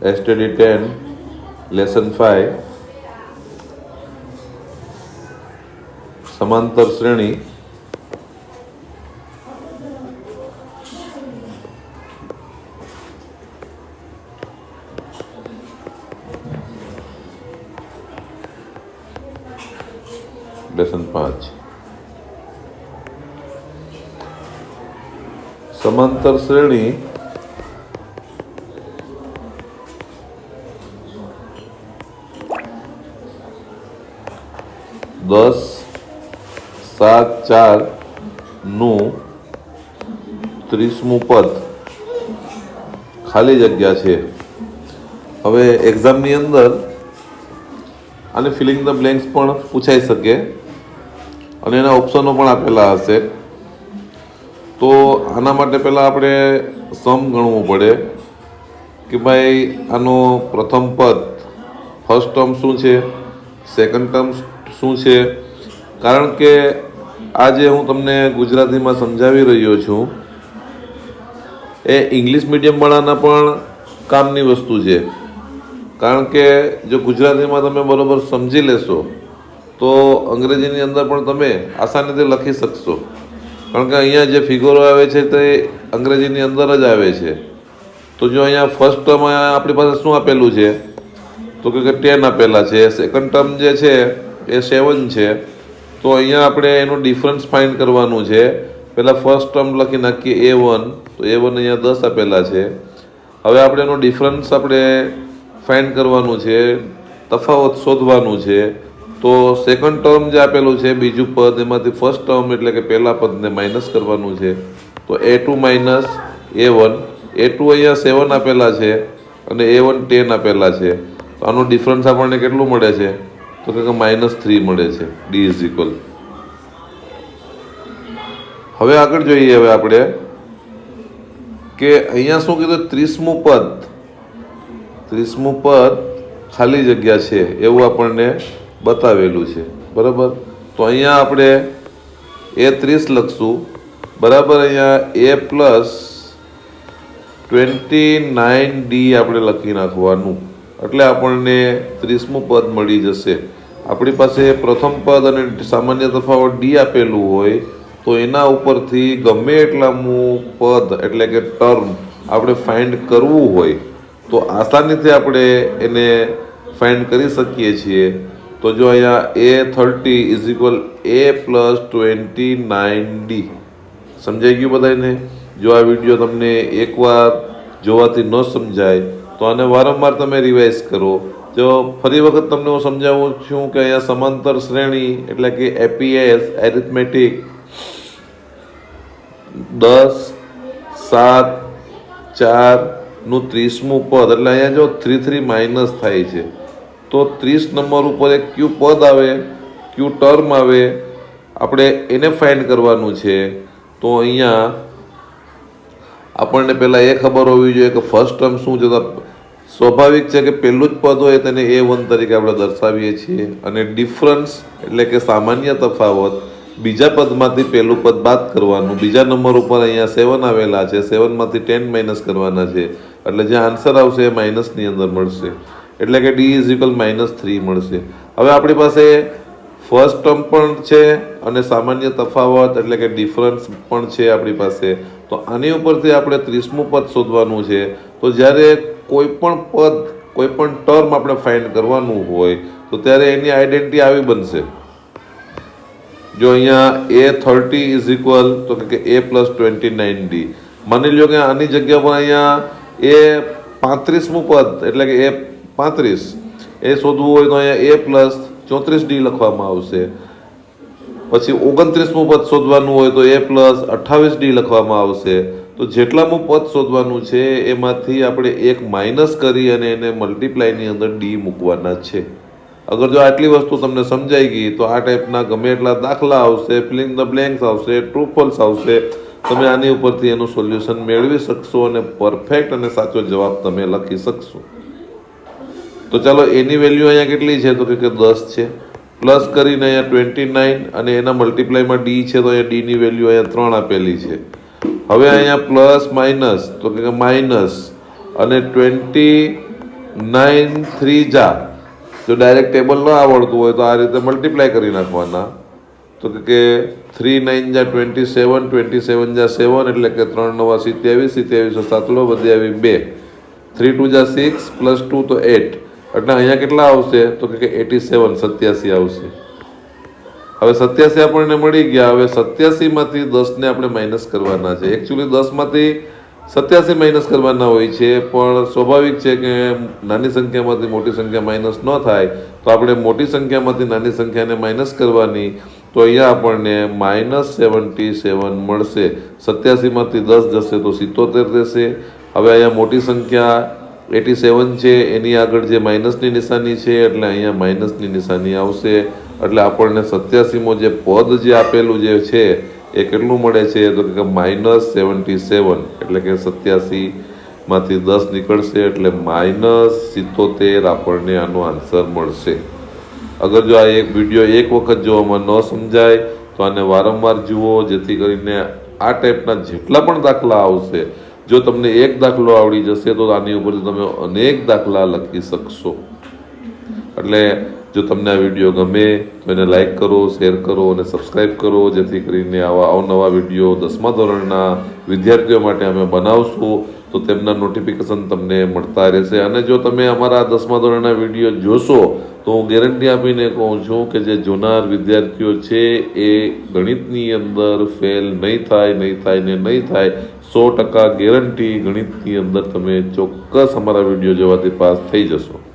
STD ten lesson five સમાંતર શ્રેણી lesson પાંચ સમાંતર શ્રેણી દસ, સાત, ચાર, નું, ત્રીસમું પદ. ખાલી જગ્યા છે. હવે એક્ઝામની અંદર આને ફિલિંગ ધ બ્લેન્ક્સ પણ પૂછાઈ શકે. અને એના ઓપ્શનો પણ આપેલા હશે. તો આના માટે પહેલાં આપણે સમ ગણવું પડે. કે ભાઈ આનો પ્રથમ પદ ફર્સ્ટ ટર્મ શું છે? સેકન્ડ ટર્મ શું છે? કારણ કે આજે હું તમને ગુજરાતીમાં સમજાવી રહ્યો છું. એ ઇંગ્લિશ મીડિયમવાળાના પણ કામની વસ્તુ છે. કારણ કે જો ગુજરાતીમાં તમે બરોબર સમજી લેશો, તો અંગ્રેજીની અંદર પણ તમે આસાનીથી લખી શકશો. કારણ કે અહીંયા જે ફિગરો આવે છે તે અંગ્રેજીની અંદર જ આવે છે. તો જો અહીંયા ફર્સ્ટ ટર્મ આપણી પાસે શું આપેલું છે? તો કે ટેન આપેલા છે. સેકન્ડ ટર્મ જે છે એ સેવન છે. તો અહીંયા આપણે એનું ડિફરન્સ ફાઇન્ડ કરવાનું છે. પહેલાં ફર્સ્ટ ટર્મ લખી નાખીએ એ વન તો એ વન અહીંયા દસ આપેલા છે. હવે આપણે એનો ડિફરન્સ આપણે ફાઇન્ડ કરવાનું છે. તફાવત શોધવાનું છે. તો સેકન્ડ ટર્મ જે આપેલું છે બીજું પદ, એમાંથી ફર્સ્ટ ટર્મ એટલે કે પહેલા પદને માઇનસ કરવાનું છે. તો A two minus A one A two અહીંયા સેવન આપેલા છે અને એ વન ટેન આપેલા છે. તો આનું ડિફરન્સ આપણને કેટલું મળે છે? તો કે માઇનસ થ્રી મળે છે ડી ઇઝ ઇક્વલ હવે આગળ જોઈએ હવે આપણે કે અહીંયા શું કીધું? ત્રીસમું પદ. ત્રીસમું પદ ખાલી જગ્યા છે, એવું આપણને બતાવેલું છે. બરાબર? તો અહીંયા આપણે એ ત્રીસ લખશું. બરાબર? અહીંયા A plus twenty nine D આપણે લખી નાખવાનું. એટલે આપણને ત્રીસમું પદ મળી જશે. આપણી પાસે પ્રથમ પદ અને સામાન્ય તફાવત ડી આપેલું હોય, તો એના ઉપરથી ગમે એટલામું પદ, એટલે કે ટર્મ, આપણે ફાઇન્ડ કરવું હોય, તો આસાનીથી આપણે એને ફાઇન્ડ કરી શકીએ છીએ. તો જો અહીંયા A thirty is equal A plus twenty nine D સમજાઈ ગયું બધાને જો આ વીડિયો તમને એકવાર જોવાથી ન સમજાય તો આને વારંવાર તમે રિવાઇઝ કરો. જો ફરી વખત તમને હું સમજાવું છું કે અહીંયા સમાંતર શ્રેણી એટલે કે એપીએસ એરિથમેટિક દસ, સાત ચારનું ત્રીસમું પદ. એટલે અહીંયા જો થ્રી થ્રી માઇનસ થાય છે. તો ત્રીસ નંબર ઉપર એક ક્યુ પદ આવે ક્યુ ટર્મ આવે. આપણે એને ફાઇન્ડ કરવાનું છે. તો અહીંયા આપણને પહેલાં એ ખબર હોવી જોઈએ કે ફર્સ્ટ ટર્મ શું છે સ્વાભાવિક છે કે પહેલું જ પદ હોય તેને એ વન તરીકે આપણે દર્શાવીએ છીએ અને ડિફરન્સ એટલે કે સામાન્ય તફાવત બીજા પદમાંથી પહેલું પદ બાદ કરવાનું, બીજા નંબર ઉપર અહીંયા સેવન આવેલા છે સેવનમાંથી ટેન માઇનસ કરવાના છે. એટલે જે આન્સર આવશે એ માઇનસની અંદર મળશે. એટલે કે ડી ઇઝ માઇનસ થ્રી મળશે. હવે આપણી પાસે ફર્સ્ટ ટર્મ પણ છે અને સામાન્ય તફાવત એટલે કે ડિફરન્સ પણ છે આપણી પાસે. તો આની ઉપરથી આપણે ત્રીસમું પદ શોધવાનું છે. તો જ્યારે કોઈ પણ પદ કોઈ પણ ટર્મ આપણે ફાઇન્ડ કરવાનું હોય, તો ત્યારે એની આઈડેન્ટિટી આવી બનશે. જો અહીંયા એ થર્ટી ઇઝ ઇક્વલ તો કે A plus twenty nine D માની લો કે આની જગ્યા પર અહીંયા એ પાંત્રીસમું પદ, એટલે કે એ પાંત્રીસ. એ શોધવું હોય તો અહીંયા એ પ્લસ ચોત્રીસ ડી લખવામાં આવશે. પછી ઓગણત્રીસમું પદ શોધવાનું હોય તો એ પ્લસ અઠ્ઠાવીસ ડી લખવામાં આવશે. તો જેટલામું પદ શોધવાનું છે, એમાંથી આપણે એક માઇનસ કરી અને એને મલ્ટીપ્લાયની અંદર ડી મૂકવાના છે. અગર જો આટલી વસ્તુ તમને સમજાઈ ગઈ, તો આ ટાઈપના ગમે એટલા દાખલા આવશે ફિલિંગ ધ બ્લેન્ક્સ આવશે ટ્રુ ફોલ્સ આવશે, તમે આની ઉપરથી એનું સોલ્યુશન મેળવી શકશો અને પરફેક્ટ અને સાચો જવાબ તમે લખી શકશો. તો ચાલો, એની વેલ્યુ અહીંયા કેટલી છે? તો કે દસ છે. પ્લસ કરીને અહીંયા ટ્વેન્ટી નાઇન અને એના મલ્ટીપ્લાયમાં ડી છે, તો અહીંયા ડીની વેલ્યુ અહીંયા ત્રણ આપેલી છે. હવે અહીંયા પ્લસ માઇનસ તો કે માઇનસ અને ટ્વેન્ટી નાઇન થ્રી જા. જો ડાયરેક્ટ ટેબલ ન આવડતું હોય તો આ રીતે મલ્ટીપ્લાય કરી નાખવાના. તો કે થ્રી નાઇન જા ટ્વેન્ટી સેવન ટ્વેન્ટી સેવન જા સેવન એટલે કે ત્રણ નવા સિત્યાવીસ, સિત્યાવીસો સાતલો આવી બે. થ્રી ટુ જા સિક્સ પ્લસ ટુ તો એટ એટલે અહીંયા કેટલા આવશે? તો કે એટી સેવન સત્યાસી આવશે. હવે સત્યાસી આપણને મળી ગયા. હવે સત્યાસી માંથી દસ ને આપણે માઇનસ કરવાના છે. એકચ્યુઅલી દસમાંથી સત્યાસી માઇનસ કરવાના હોય છે, પણ સ્વાભાવિક છે કે નાની સંખ્યામાંથી મોટી સંખ્યા માઇનસ ન થાય, તો આપણે મોટી સંખ્યામાંથી નાની સંખ્યાને માઇનસ કરવાની, તો અહીંયા આપણને માઇનસ સેવન્ટી સેવન મળશે. સત્યાસીમાંથી દસ જશે તો સિત્તોતેર રહેશે. હવે અહીંયા મોટી સંખ્યા એટી સેવન છે, એની આગળ જે માઇનસની નિશાની છે, એટલે અહીંયા માઇનસની નિશાની આવશે. એટલે આપણને સત્યાસીમો જે પદ જે આપેલું જે છે, એ કેટલું મળે છે? તો કે માઇનસ સેવન્ટી સેવન, એટલે કે સત્યાસીમાંથી દસ નીકળશે, એટલે માઇનસ સિત્તોતેર આપણને આનો આન્સર મળશે. અગર જો આ એક વીડિયો એક વખત જોવામાં ન સમજાય, તો આને વારંવાર જુઓ, જેથી કરીને આ ટાઈપના જેટલા પણ દાખલા આવશે જો તમને એક દાખલો આવડી જશે તો આની ઉપરથી તમે અનેક દાખલા લખી શકશો. એટલે જો તમને આ વીડિયો ગમે તો એને લાઈક કરો, શેર કરો અને સબસ્ક્રાઈબ કરો, જેથી કરીને આવા અવનવા વીડિયો દસમા ધોરણના વિદ્યાર્થીઓ માટે અમે બનાવશું. તો તેમના નોટિફિકેશન તમને મળતા રહેશે. અને જો તમે અમારા દસમા ધોરણના વીડિયો જોશો તો હું ગેરંટી આપીને કહું છું કે જે જોનાર વિદ્યાર્થીઓ છે એ ગણિતની અંદર ફેલ નહીં થાય નહીં થાય ને નહીં થાય, સો ટકા ગેરંટી ગણિતની અંદર તમે ચોક્કસ અમારા વીડિયો જોવાથી પાસ થઈ જશો.